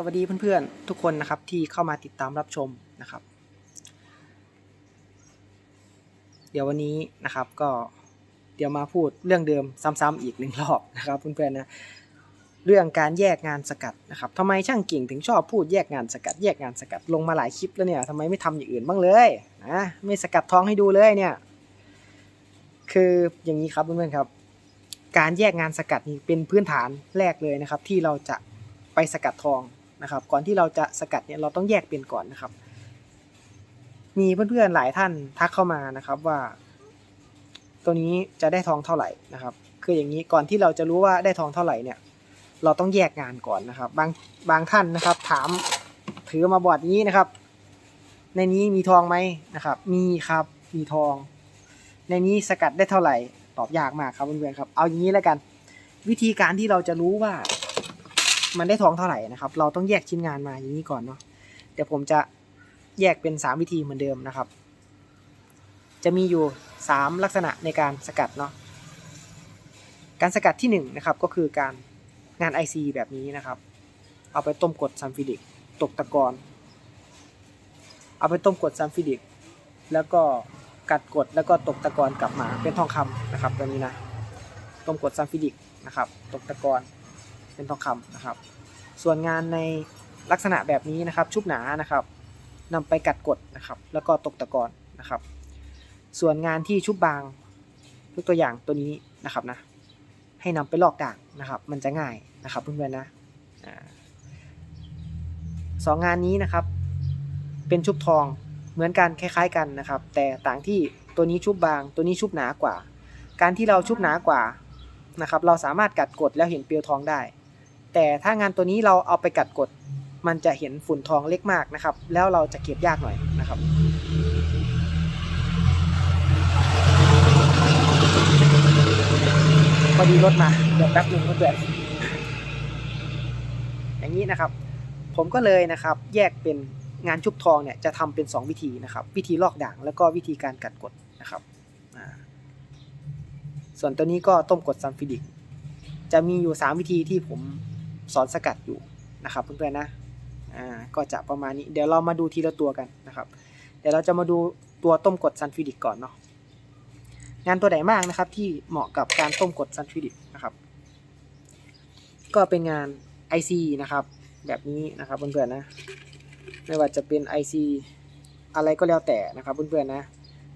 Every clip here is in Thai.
สวัสดีเพื่อนๆ ทุกคนนะครับที่เข้ามาติดตามรับชมนะครับ เดี๋ยววันนี้นะครับก็เดี๋ยวมาพูดเรื่องเดิมซ้ำๆอีกหนึ่งรอบนะครับเพื่อนๆนะเรื่องการแยกงานสกัดนะครับทำไมช่างกิ่งถึงชอบพูดแยกงานสกัด แยกงานสกัดลงมาหลายคลิปแล้วเนี่ยทำไมไม่ทำอย่างอื่นบ้างเลยนะไม่สกัดทองให้ดูเลยเนี่ย คืออย่างนี้ครับเพื่อนๆครับ การแยกงานสกัดนี่เป็นพื้นฐานแรกเลยนะครับ ที่เราจะไปสกัดทอง นะครับ ก่อนที่เราจะสกัดเนี่ยเราต้องแยกเป็นก่อนนะครับ มีเพื่อนๆหลายท่านทักเข้ามานะครับว่า ตัวนี้จะได้ทองเท่าไหร่นะครับ คืออย่างนี้ก่อนที่เราจะรู้ว่าได้ทองเท่าไหร่เนี่ย เราต้องแยกงานก่อนนะครับ บางบางท่านนะครับ ถามถือมาบอร์ดนี้นะครับ ในนี้มีทองไหมนะครับ มีครับมีทอง ในนี้สกัดได้เท่าไหร่ตอบยากมากครับเพื่อนๆครับ เอาอย่างนี้แล้วกัน วิธีการที่เราจะรู้ว่า มันได้ทองเท่าไหร่นะครับ เราต้องแยกชิ้นงานมาอย่างนี้ก่อนเนาะเดี๋ยวผมจะแยกเป็น 3 วิธีเหมือนเดิมนะครับ จะมีอยู่ 3 ลักษณะในการสกัดเนาะการสกัดที่1นะครับก็คือการงาน IC แบบนี้นะครับ เอาไปต้มกดซัลฟิดิกตกตะกอนเอาไปต้มกดซัลฟิดิกแล้วก็กัดกดแล้วก็ตกตะกอนกลับมาเป็นทองคำนะครับแบบนี้นะต้มกดซัลฟิดิกนะครับ ตกตะกอน เป็นทองคำนะครับ ส่วนงานในลักษณะแบบนี้นะครับ ชุบหนานะครับนำไปกัดกดนะครับ แล้วก็ตกตะกอนนะครับ ส่วนงานที่ชุบบางยกตัวอย่างตัวนี้นะครับนะให้นำไปลอกด่างนะครับ มันจะง่ายนะครับเพื่อนๆนะอ่าสองงานนี้นะครับ เป็นชุบทองเหมือนกันคล้ายๆกันนะครับ แต่ต่างที่ตัวนี้ชุบบาง ตัวนี้ชุบหนากว่า การที่เราชุบหนากว่านะครับ เราสามารถกัดกดแล้วเห็นเปลวทองได้ แต่ถ้างานตัวนี้เราเอาไปกัดกด มันจะเห็นฝุ่นทองเล็กมากนะครับ แล้วเราจะเก็บยากหน่อยนะครับพอดีรถมาเดี๋ยวแป๊บหนึ่งเพื่อนๆอย่างนี้นะครับ ผมก็เลยนะครับแยกเป็นงานชุบทองเนี่ยจะทำเป็น 2 วิธีนะครับ วิธีลอกด่างแล้วก็วิธีการกัดกดนะครับอ่าส่วนตัวนี้ก็ต้มกดซัมฟิดิกจะมีอยู่ 3 วิธีที่ผม สอนสกัดอยู่นะครับเพื่อนๆนะอ่าก็จะประมาณนี้เดี๋ยวเรามาดูทีละตัวกันนะครับ เดี๋ยวเราจะมาดูตัวต้มกดซันฟิดิกก่อนเนาะงานตัวไหนมากนะครับที่เหมาะกับการต้มกดซันฟิดิกนะครับ ก็เป็นงาน IC นะครับ แบบนี้นะครับเพื่อนๆนะไม่ว่าจะเป็น IC อะไรก็แล้วแต่นะครับเพื่อนๆนะ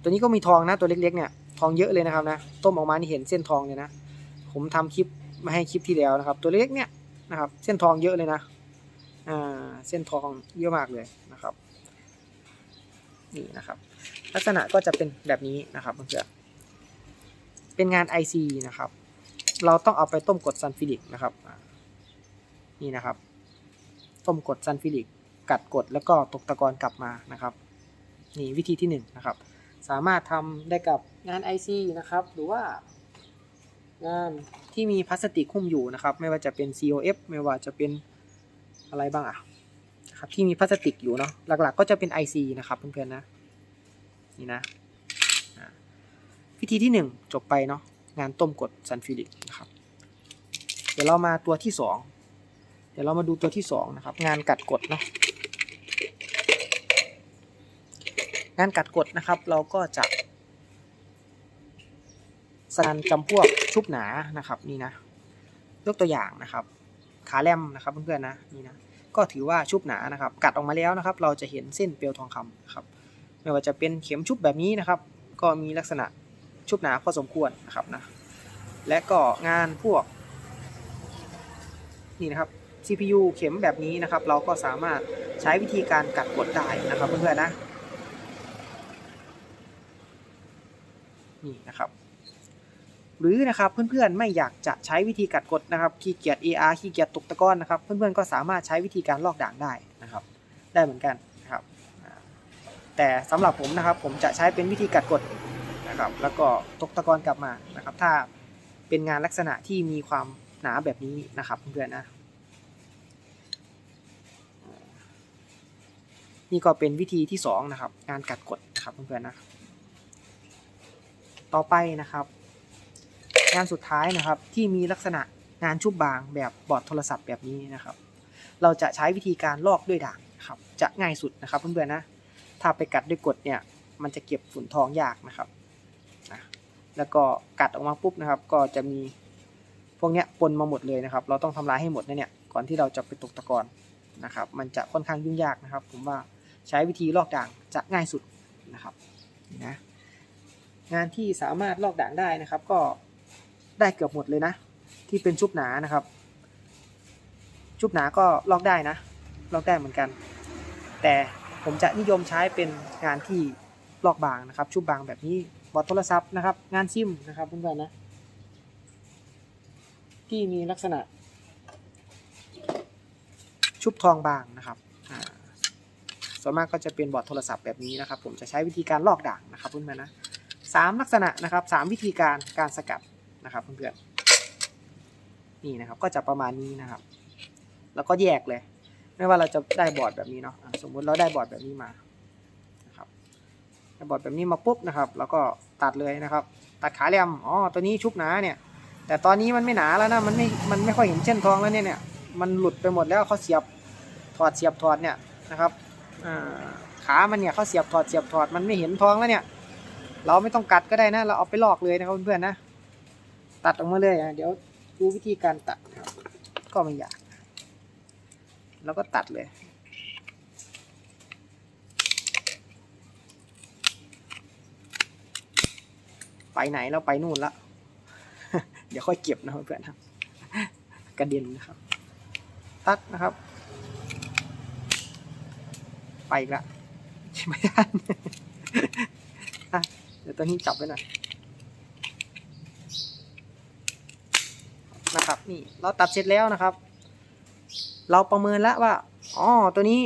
ตัวนี้ก็มีทองนะตัวเล็กๆเนี่ยทองเยอะเลยนะครับนะต้มออกมานี่เห็นเส้นทองเลยนะ ผมทำคลิปมาให้คลิปที่แล้วนะครับ ตัวเล็กๆเนี่ย นะครับ เส้นทองเยอะเลยนะ อ่า เส้นทองเยอะมากเลยนะครับ นี่นะครับ ลักษณะก็จะเป็นแบบนี้นะครับเพื่อนๆเป็นงาน IC นะครับ เราต้องเอาไปต้มกดซันฟิลิกนะครับ นี่นะครับ ต้มกดซันฟิลิก กัดกดแล้วก็ตกตะกอนกลับมานะครับ นี่วิธีที่1นงนะครับ สามารถทำได้กับงาน IC นะครับ หรือว่างาน ที่มีพลาสติกหุ้มอยู่นะครับ ไม่ว่าจะเป็น COF ไม่ว่าจะเป็นอะไรบ้างอะครับที่มีพลาสติกอยู่เนาะหลักๆ ก็จะเป็น IC นะครับเพื่อนๆนะนี่นะวิธีที่ 1 จบไปเนาะงานต้มกดซันฟิลิกนะครับ เดี๋ยวเรามาตัวที่ 2 เดี๋ยวเรามาดูตัวที่ 2 นะครับ งานกัดกดเนาะงานกัดกดนะครับ เราก็จะ สานจำพวกชุบหนานะครับนี่นะยกตัวอย่างนะครับขาแรมนะครับเพื่อนๆนะนี่นะก็ถือว่าชุบหนานะครับ กัดออกมาแล้วนะครับ เราจะเห็นเส้นเปลวทองคำนะครับไม่ว่าจะเป็นเข็มชุบแบบนี้นะครับ ก็มีลักษณะชุบหนาพอสมควรนะครับนะและก็งานพวกนี่นะครับ CPU เข็มแบบนี้นะครับ เราก็สามารถใช้วิธีการกัดกดได้นะครับเพื่อนๆนะนี่นะครับ หรือนะครับเพื่อนๆไม่อยากจะใช้วิธีกัดกดนะครับขี้เกียจ AR ขี้เกียจตกตะกอนนะครับเพื่อนๆก็สามารถใช้วิธีการลอกด่างได้นะครับได้เหมือนกันนะครับแต่สำหรับผมนะครับผมจะใช้เป็นวิธีกัดกดนะครับแล้วก็ตกตะกอนกลับมานะครับ ถ้าเป็นงานลักษณะที่มีความหนาแบบนี้นะครับเพื่อนๆนะนี่ก็เป็นวิธีที่สองนะครับงานกัดกดนะครับเพื่อนๆนะต่อไปนะครับ งานสุดท้ายนะครับที่มีลักษณะงานชุบบางแบบบอร์ดโทรศัพท์แบบนี้นะครับ เราจะใช้วิธีการลอกด้วยด่างครับจะง่ายสุดนะครับเพื่อนๆนะถ้าไปกัดด้วยกดเนี่ยมันจะเก็บฝุ่นทองยากนะครับแล้วก็กัดออกมาปุ๊บนะครับ ก็จะมีพวกเนี้ยปนมาหมดเลยนะครับ เราต้องทำลายให้หมดนะเนี่ยก่อนที่เราจะไปตกตะกอนนะครับ มันจะค่อนข้างยุ่งยากนะครับ ผมว่าใช้วิธีลอกด่างจะง่ายสุดนะครับนะงานที่สามารถลอกด่างได้นะครับ ก็ ได้เกือบหมดเลยนะ ที่เป็นชุบหนานะครับ ชุบหนาก็ลอกได้นะ ลอกได้เหมือนกัน แต่ผมจะนิยมใช้เป็นงานที่ลอกบางนะครับ ชุบบางแบบนี้บอร์ดโทรศัพท์นะครับ งานซิมนะครับเพื่อนๆนะ ที่มีลักษณะ ชุบทองบางนะครับส่วนมากก็จะเป็นบอร์ดโทรศัพท์แบบนี้นะครับ ผมจะใช้วิธีการลอกด่างนะครับเพื่อนๆนะสามลักษณะนะครับสามวิธีการการสกัด นะครับเพื่อนๆนี่นะครับ ก็จะประมาณนี้นะครับ แล้วก็แยกเลย ไม่ว่าเราจะได้บอร์ดแบบนี้เนาะสมมุติเราได้บอร์ดแบบนี้มานะครับได้บอร์ดแบบนี้มาปุ๊บนะครับ แล้วก็ตัดเลยนะครับ ตัดขาแหลมอ๋อตัวนี้ชุบหนาเนี่ย แต่ตอนนี้มันไม่หนาแล้วนะมันไม่มันไม่ค่อยเห็นเส้นทองแล้วเนี่ยเนี่ยมันหลุดไปหมดแล้วเขาเสียบถอดเสียบถอดเนี่ยนะครับขามันเนี่ยเขาเสียบถอดเสียบถอดมันไม่เห็นทองแล้วเนี่ย เราไม่ต้องกัดก็ได้นะ เราเอาไปลอกเลยนะครับเพื่อนๆนะ ตัดออกมาเลยอะเดี๋ยวดูวิธีการตัดครับ ก็ไม่ยากแล้วก็ตัดเลยไปไหนแล้วไปนู่นละ เดี๋ยวค่อยเก็บนะเพื่อนครับ กระเด็นนะครับ ตัดนะครับ ไปละไม่ทันอะเดี๋ยวตัวนี้จับไว้หน่อย นะครับ นี่เราตัดเสร็จแล้วนะครับ เราประเมินแล้วว่าอ๋อตัวนี้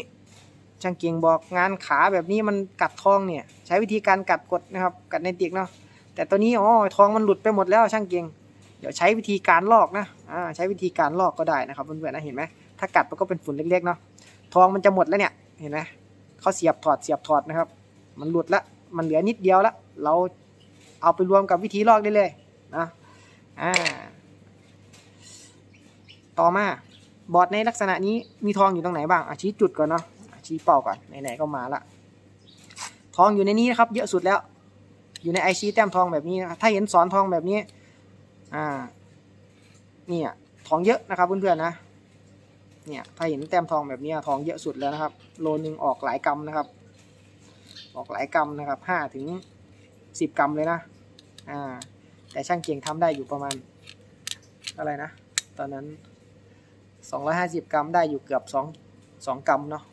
ช่างเก่งบอกงานขาแบบนี้มันกัดทองเนี่ย ใช้วิธีการกัดกดนะครับ กัดในติกเนาะแต่ตัวนี้อ๋อทองมันหลุดไปหมดแล้วช่างเก่งเดี๋ยวใช้วิธีการลอกนะอ่าใช้วิธีการลอกก็ได้นะครับเพื่อนๆนะเห็นไหมถ้ากัดมันก็เป็นฝุ่นเล็กๆเนาะทองมันจะหมดแล้วเนี่ยเห็นไหมเขาเสียบถอดเสียบถอดนะครับ มันหลุดละมันเหลือนิดเดียวละเราเอาไปรวมกับวิธีลอกได้เลยนะอ่า ต่อมาบอร์ดในลักษณะนี้มีทองอยู่ตรงไหนบ้างอะชี้จุดก่อนเนาะอะชี้เป้าก่อนไหนๆก็มาละทองอยู่ในนี้นะครับ เยอะสุดแล้ว อยู่ในไอชีแต้มทองแบบนี้นะถ้าเห็นสอนทองแบบนี้อ่านี่ยทองเยอะนะครับเพื่อนๆนะเนี่ยถ้าเห็นแต้มทองแบบนี้ทองเยอะสุดแล้วนะครับ โลนึงออกหลายกรัมนะครับ ออกหลายกรัมนะครับห้าถึงสิบกรัมเลยนะอ่าแต่ช่างเกียงทำได้อยู่ประมาณอะไรนะ ตอนนั้น 250 กรัมได้อยู่เกือบ 2 2 กรัมเนาะ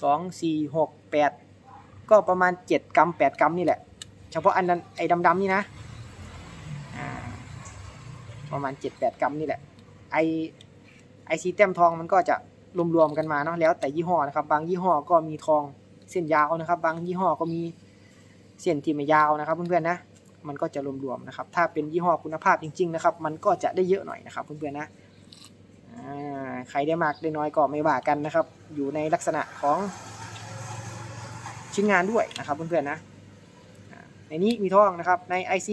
2 4 6 8 ก็ประมาณ 7 กรัม 8 กรัมนี่แหละ เฉพาะอันนั้นไอ้ดำๆนี่นะประมาณ 7-8 กรัมนี่แหละ ไอไอซีแต้มทองมันก็จะรวมๆกันมาเนาะแล้วแต่ยี่ห้อนะครับ บางยี่ห้อก็มีทองเส้นยาวนะครับ บางยี่ห้อก็มีเส้นที่ไม่ยาวนะครับ เพื่อนๆนะมันก็จะรวมๆนะครับ ถ้าเป็นยี่ห้อคุณภาพจริง ๆ นะครับ มันก็จะได้เยอะหน่อยนะครับ เพื่อนๆนะ ใครได้มากได้น้อยก็ไม่ว่ากันนะครับ อยู่ในลักษณะของชิ้นงานด้วยนะครับเพื่อนๆนะในนี้มีทองนะครับใน IC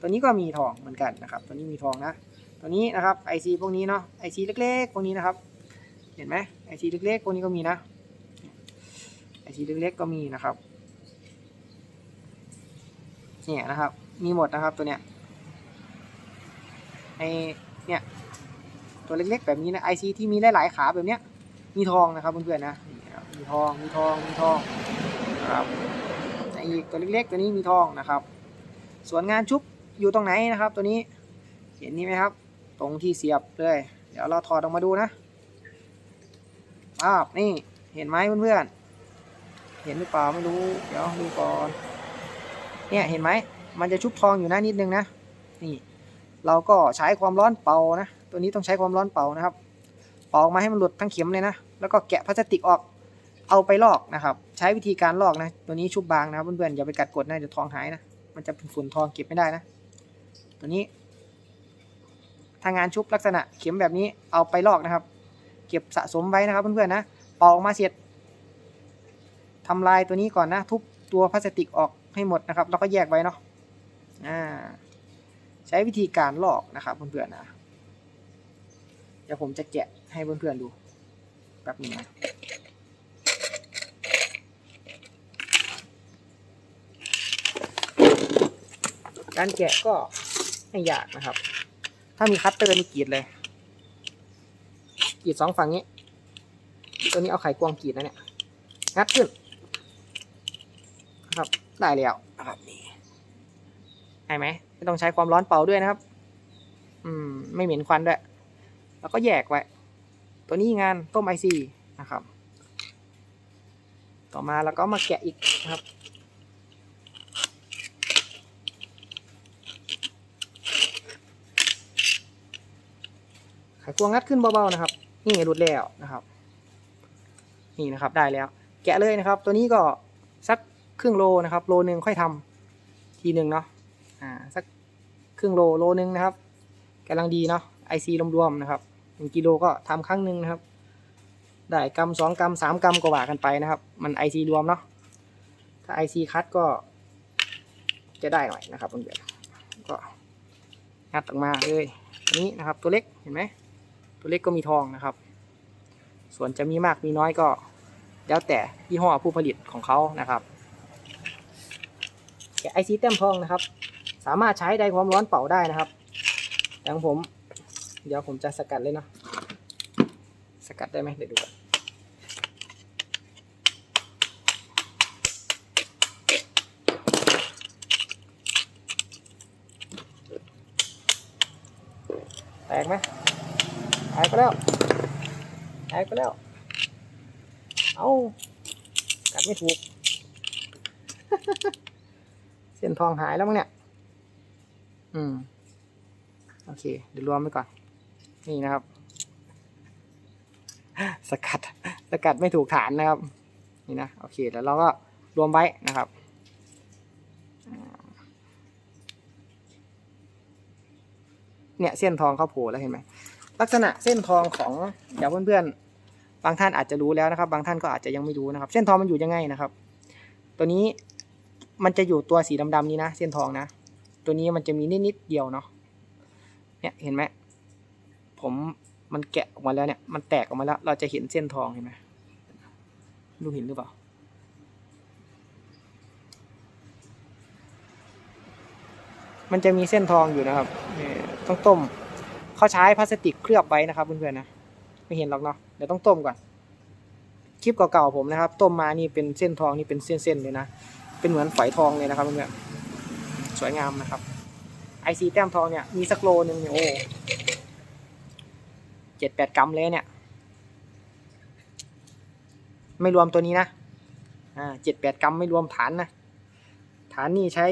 ตัวนี้ก็มีทองเหมือนกันนะครับ ตัวนี้มีทองนะตัวนี้นะครับ IC พวกนี้เนาะ IC เล็กๆ พวกนี้นะครับ เห็นไหม IC เล็กๆ พวกนี้ก็มีนะ IC เล็กๆ ก็มีนะครับเนี่ยนะครับ มีหมดนะครับตัวเนี้ยในเนี่ย ตัวเล็กๆ แบบนี้นะ IC ที่มีหลายๆขาแบบเนี้ย มีทองนะครับเพื่อนๆนะมีทองมีทองมีทองนะครับในอีกตัวเล็กๆ ตัวนี้มีทองนะครับ ส่วนงานชุบอยู่ตรงไหนนะครับ ตัวนี้เห็นนี่ไหมครับ ตรงที่เสียบเลย เดี๋ยวเราถอดออกมาดูนะอ้าวนี่เห็นไหมเพื่อนๆเห็นหรือเปล่าไม่รู้ เดี๋ยวดูก่อนเนี่ยเห็นไหมมันจะชุบทองอยู่หน้านิดนึงนะนี่ เราก็ใช้ความร้อนเป่านะ ตัวนี้ต้องใช้ความร้อนเป่านะครับ เป่าออกมาให้มันหลุดทั้งเข็มเลยนะ แล้วก็แกะพลาสติกออกเอาไปลอกนะครับ ใช้วิธีการลอกนะ ตัวนี้ชุบบางนะครับเพื่อนๆอย่าไปกัดกดนะเดี๋ยวทองหายนะมันจะเป็นฝุ่นทองเก็บไม่ได้นะ ตัวนี้ทางงานชุบลักษณะเข็มแบบนี้เอาไปลอกนะครับ เก็บสะสมไว้นะครับเพื่อนๆนะเป่าออกมาเสร็จทำลายตัวนี้ก่อนนะ ทุบตัวพลาสติกออกให้หมดนะครับ แล้วก็แยกไว้เนาะใช้วิธีการลอกนะครับเพื่อนๆนะ ดี๋ยวผมจะแกะให้เพื่อนๆดูป๊บนึงนะการแกะก็ไม่ยากนะครับ ถ้ามีคัตเตอร์นี่กรีดเลยกรีดสองฝั่งนี้ ตัวนี้เอาไขควงกรีดนะเนี่ยงัดขึ้นนะครับได้แล้วนะครับนี่ใช่ไหมไม่ต้องใช้ความร้อนเป่าด้วยนะครับ อืม ไม่เหม็นควันด้วย แล้วก็แยกไว้ ตัวนี้งานต้มไอซีนะครับ ต่อมาแล้วก็มาแกะอีกนะครับไขควงงัดขึ้นเบาๆนะครับ นี่หลุดแล้วนะครับ นี่นะครับได้แล้ว แกะเลยนะครับ ตัวนี้ก็สักครึ่งโลนะครับ โลหนึ่งค่อยทำทีหนึ่งเนาะอ่าสักครึ่งโลโลนึงนะครับกำลังดีเนาะไอซีรวมๆนะครับ หนึ่งกิโลก็ทำครั้งหนึ่งนะครับ ได้กรัมสองกรัมสามกรัมก็ว่ากันไปนะครับ มันไอซีรวมเนาะถ้าไอซีคัดก็จะได้หน่อยนะครับเพื่อนๆก็งัดออกมาเลยอันนี้นะครับตัวเล็กเห็นไหมตัวเล็กก็มีทองนะครับ ส่วนจะมีมากมีน้อยก็ แล้วแต่ยี่ห้อผู้ผลิตของเขานะครับไอซีแต้มทองนะครับ สามารถใช้ได้ความร้อนเป่าได้นะครับแต่ของผม เดี๋ยวผมจะสกัดเลยเนาะ สกัดได้ไหมเดี๋ยวดูก่อนแตกไหมแตกไปแล้วแตกไปแล้ว เอากัดไม่ถูก เส้นทองหายแล้วมั้งเนี่ย อืม โอเค เดี๋ยวรวมไปก่อน นี่นะครับ สกัดสกัดไม่ถูกฐานนะครับ นี่นะโอเคแล้วเราก็รวมไว้นะครับเนี่ยเส้นทองเขาโผล่แล้วเห็นไหมลักษณะเส้นทองของเดี๋ยวเพื่อนๆ บางท่านอาจจะรู้แล้วนะครับ บางท่านก็อาจจะยังไม่รู้นะครับ เส้นทองมันอยู่ยังไงนะครับ ตัวนี้มันจะอยู่ตัวสีดำๆนี้นะ เส้นทองนะ ตัวนี้มันจะมีนิดๆเดียวเนาะเนี่ยเห็นไหม ผมมันแกะออกมาแล้วเนี่ย มันแตกออกมาแล้ว เราจะเห็นเส้นทองเห็นไหมดูเห็นหรือเปล่า มันจะมีเส้นทองอยู่นะครับนี่ต้องต้ม เขาใช้พลาสติกเคลือบไว้นะครับเพื่อนๆนะ ไม่เห็นหรอกเนาะ เดี๋ยวต้องต้มก่อน คลิปเก่าๆผมนะครับ ต้มมานี่เป็นเส้นทองนี่เป็นเส้นๆเลยนะ เป็นเหมือนฝอยทองเลยนะครับเพื่อนๆ สวยงามนะครับ ไอซีแต้มทองเนี่ย มีสักโลนึงเนี่ยโอ้ เจ็ดแปดกรัมเลยเนี่ย ไม่รวมตัวนี้นะ อ่าเจ็ดแปดกรัมไม่รวมฐานนะ ฐานนี่ใช้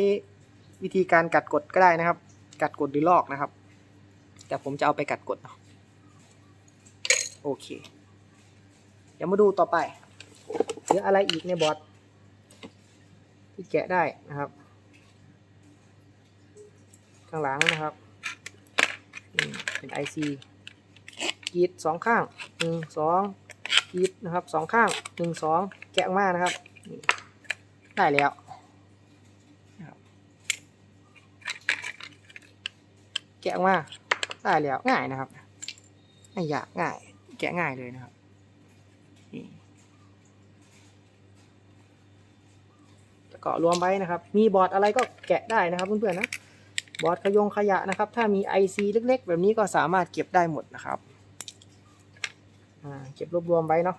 วิธีการกัดกดก็ได้นะครับ กัดกดหรือลอกนะครับ แต่ผมจะเอาไปกัดกดเนาะโอเค เดี๋ยวมาดูต่อไปเหลืออะไรอีกในบอร์ดที่แกะได้นะครับ ข้างหลังนะครับ เป็น IC กีดสองข้างหนึ่งสองกีดนะครับสองข้างหนึ่งสองแกะออกมานะครับ ได้แล้วแกะออกมาได้แล้วง่ายนะครับไม่ยากง่าย แกะง่ายเลยนะครับนี่แล้วก็รวมไว้นะครับ มีบอร์ดอะไรก็แกะได้นะครับเพื่อนๆนะ บอร์ดขยงขยะนะครับ ถ้ามี IC เล็กๆ แบบนี้ก็สามารถเก็บได้หมดนะครับ อ่าเก็บรวบรวมไว้เนาะ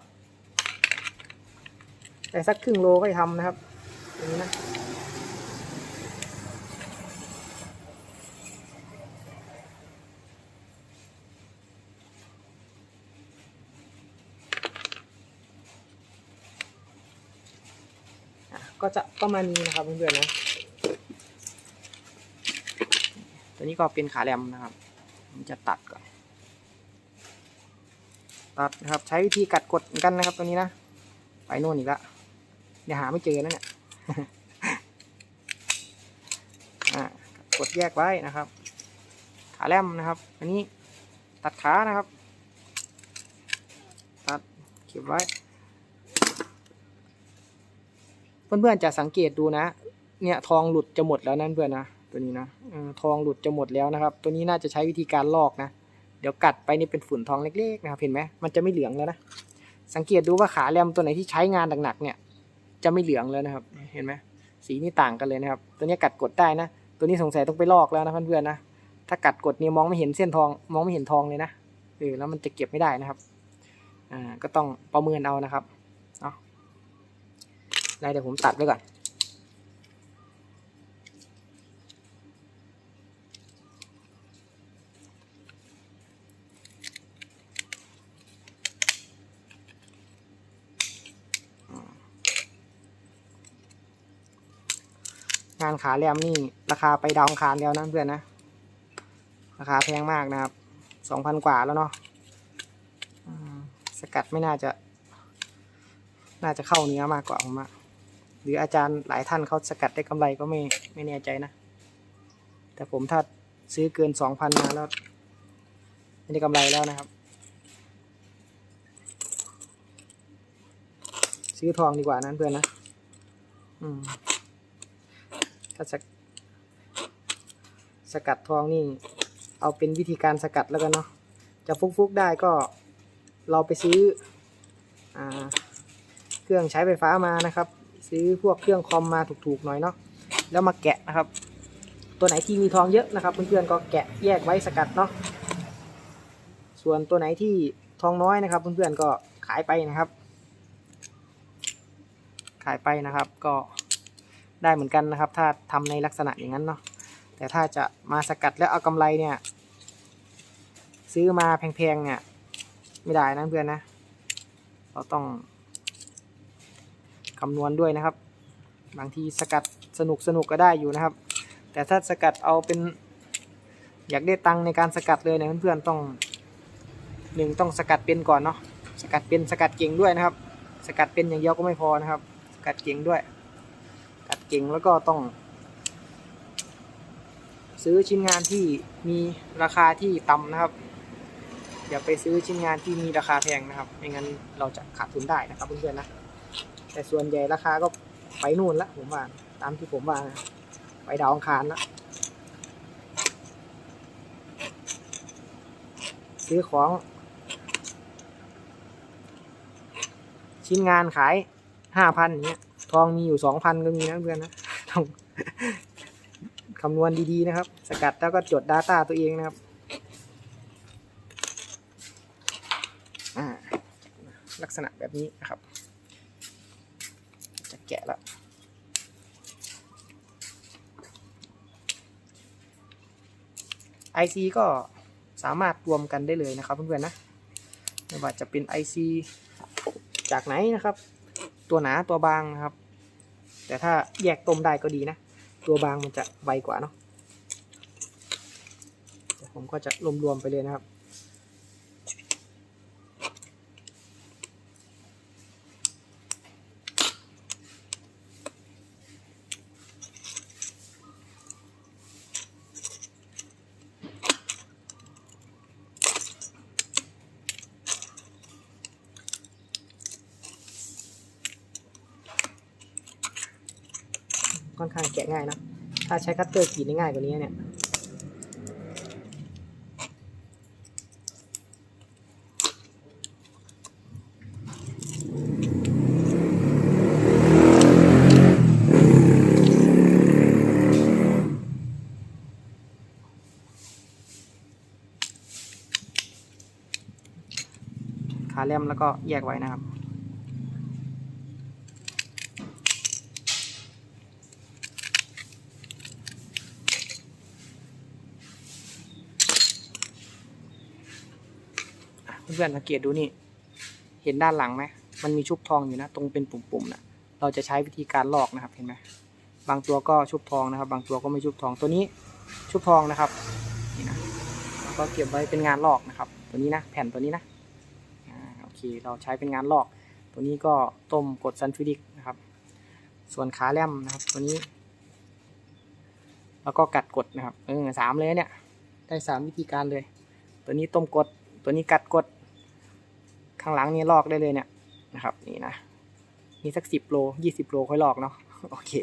แต่สักครึ่งโลก็จะทำนะครับอย่างนี้นะอะก็จะประมาณนี้นะครับเพื่อนๆนะ ตัวนี้ก็เป็นขาแรมนะครับผมจะตัดก่อน ตัดนะครับ ใช้วิธีกัดกดเหมือนกันนะครับตัวนี้นะ ไปโน่นอีกละเดี๋ยวหาไม่เจอแล้วเนี่ยกดแยกไว้นะครับ ขาแรมนะครับ อันนี้ตัดขานะครับ ตัดเก็บไว้ เพื่อนๆจะสังเกตดูนะ เนี่ยทองหลุดจะหมดแล้วนั่นเพื่อนนะตัวนี้นะทองหลุดจะหมดแล้วนะครับ ตัวนี้น่าจะใช้วิธีการลอกนะ เดี๋ยวกัดไปนี่เป็นฝุ่นทองเล็กๆนะครับเห็นไหมมันจะไม่เหลืองแล้วนะสังเกตดูว่าขาแรมตัวไหนที่ใช้งานหนักๆเนี่ย จะไม่เหลืองแล้วนะครับ เห็นไหมสีนี่ต่างกันเลยนะครับ ตัวนี้กัดกดได้นะ ตัวนี้สงสัยต้องไปลอกแล้วนะเพื่อนๆนะถ้ากัดกดเนี่ยมองไม่เห็นเส้นทองมองไม่เห็นทองเลยนะเออแล้วมันจะเก็บไม่ได้นะครับอ่าก็ต้องประเมินเอานะครับเนาะได้เดี๋ยวผมตัดไว้ก่อน งานขาแรมนี่ราคาไปดาวองคารแล้วนะเพื่อนนะ ราคาแพงมากนะครับสองพันกว่าแล้วเนาะสกัดไม่น่าจะ น่าจะเข้าเนื้อมากกว่าผมอะหรืออาจารย์หลายท่านเขาสกัดได้กำไรก็ไม่ไม่แน่ใจนะ แต่ผมถ้าซื้อเกินสองพันมาแล้ว ไม่ได้กำไรแล้วนะครับ ซื้อทองดีกว่านั้นเพื่อนนะ อืม ถ้าสกสกัดทองนี่ เอาเป็นวิธีการสกัดแล้วกันเนาะจะฟุกๆได้ก็เราไปซื้ออเครื่องใช้ไฟฟ้ามานะครับ ซื้อพวกเครื่องคอมมาถูกๆหน่อยเนาะแล้วมาแกะนะครับ ตัวไหนที่มีทองเยอะนะครับ เพื่อนๆก็แกะแยกไว้สกัดเนาะส่วนตัวไหนที่ทองน้อยนะครับ เพื่อนๆก็ขายไปนะครับ ขายไปนะครับก็ ได้เหมือนกันนะครับ ถ้าทำในลักษณะอย่างนั้นเนาะแต่ถ้าจะมาสกัดแล้วเอากำไรเนี่ย ซื้อมาแพงๆเนี่ย ไม่ได้นะเพื่อนนะ เราต้องคำนวณด้วยนะครับ บางทีสกัดสนุกสนุกก็ได้อยู่นะครับ แต่ถ้าสกัดเอาเป็น อยากได้ตังในการสกัดเลยเนี่ยเพื่อนๆต้องหนึ่งต้องสกัดเป็นก่อนเนาะสกัดเป็นสกัดเก่งด้วยนะครับ สกัดเป็นอย่างเดียวก็ไม่พอนะครับ สกัดเก่งด้วย เก่งแล้วก็ต้อง ซื้อชิ้นงานที่มีราคาที่ต่ำนะครับ อย่าไปซื้อชิ้นงานที่มีราคาแพงนะครับไม่งั้นเราจะขาดทุนได้นะครับเพื่อนๆนะแต่ส่วนใหญ่ราคาก็ไปนู่นละผมว่าตามที่ผมว่าไปดาวอังคารละซื้อของ ชิ้นงานขายห้าพันเงี้ย ทองมีอยู่สองพันก็มีนะเพื่อนนะต้องคำนวณดีๆนะครับ สกัดแล้วก็จด Data ตัวเองนะครับอ่าลักษณะแบบนี้นะครับ จะแกะแล้ว IC ก็สามารถรวมกันได้เลยนะครับเพื่อนๆนะไม่ว่าจะเป็น IC จากไหนนะครับ ตัวหนาตัวบางนะครับ แต่ถ้าแยกต้มได้ก็ดีนะ ตัวบางมันจะไวกว่าเนาะผมก็จะรวมๆไปเลยนะครับ ค่อนข้างแกะง่ายนะ ถ้า ใช้คัตเตอร์กรีดได้ง่ายกว่านี้เนี่ยขาเล่มแล้วก็แยกไว้นะครับ พื่อนๆสังเกตดูนี่ เห็นด้านหลังไหมมันมีชุบทองอยู่นะ ตรงเป็นปุ่มๆนะเราจะใช้วิธีการลอกนะครับเห็นไหมบางตัวก็ชุบทองนะครับ บางตัวก็ไม่ชุบทองตัวนี้ชุบทองนะครับนี่นะแล้วก็เก็บไว้เป็นงานลอกนะครับ ตัวนี้นะแผ่นตัวนี้นะอ่าโอเคเราใช้เป็นงานลอก ตัวนี้ก็ต้มกดซัลฟิวริกนะครับ ส่วนขาแลมนะครับ ตัวนี้ แล้วก็กัดกดนะครับเออสามเลยเนี่ย ได้สามวิธีการเลย ตัวนี้ต้มกดตัวนี้กัดกด ข้างหลังนี่ลอกได้เลยเนี่ยนะครับ นี่นะ มีสักสิบโลยี่สิบโลค่อยลอกเนาะโอเค